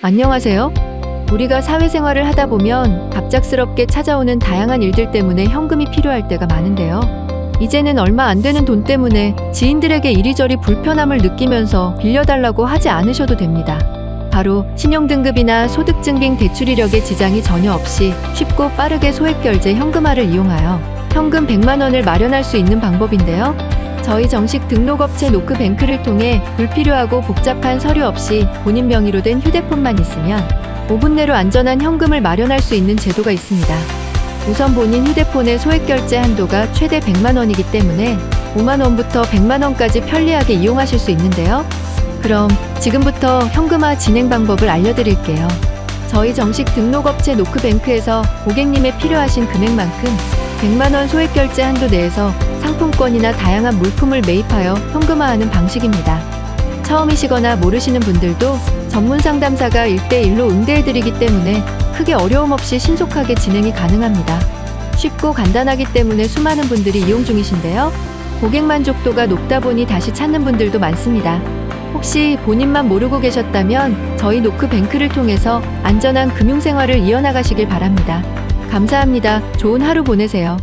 안녕하세요. 우리가 사회생활을 하다 보면 갑작스럽게 찾아오는 다양한 일들 때문에 현금이 필요할 때가 많은데요. 이제는 얼마 안 되는 돈 때문에 지인들에게 이리저리 불편함을 느끼면서 빌려달라고 하지 않으셔도 됩니다. 바로 신용등급이나 소득증빙 대출 이력에 지장이 전혀 없이 쉽고 빠르게 소액결제 현금화를 이용하여 현금 100만 원을 마련할 수 있는 방법인데요. 저희 정식 등록업체 노크뱅크를 통해 불필요하고 복잡한 서류 없이 본인 명의로 된 휴대폰만 있으면 5분 내로 안전한 현금을 마련할 수 있는 제도가 있습니다. 우선 본인 휴대폰의 소액 결제 한도가 최대 100만 원이기 때문에 5만 원부터 100만 원까지 편리하게 이용하실 수 있는데요. 그럼 지금부터 현금화 진행 방법을 알려드릴게요. 저희 정식 등록업체 노크뱅크에서 고객님의 필요하신 금액만큼 100만 원 소액 결제 한도 내에서 상품권이나 다양한 물품을 매입하여 현금화하는 방식입니다. 처음이시거나 모르시는 분들도 전문 상담사가 1대1로 응대해드리기 때문에 크게 어려움 없이 신속하게 진행이 가능합니다. 쉽고 간단하기 때문에 수많은 분들이 이용 중이신데요. 고객 만족도가 높다 보니 다시 찾는 분들도 많습니다. 혹시 본인만 모르고 계셨다면 저희 노크뱅크를 통해서 안전한 금융생활을 이어나가시길 바랍니다. 감사합니다. 좋은 하루 보내세요.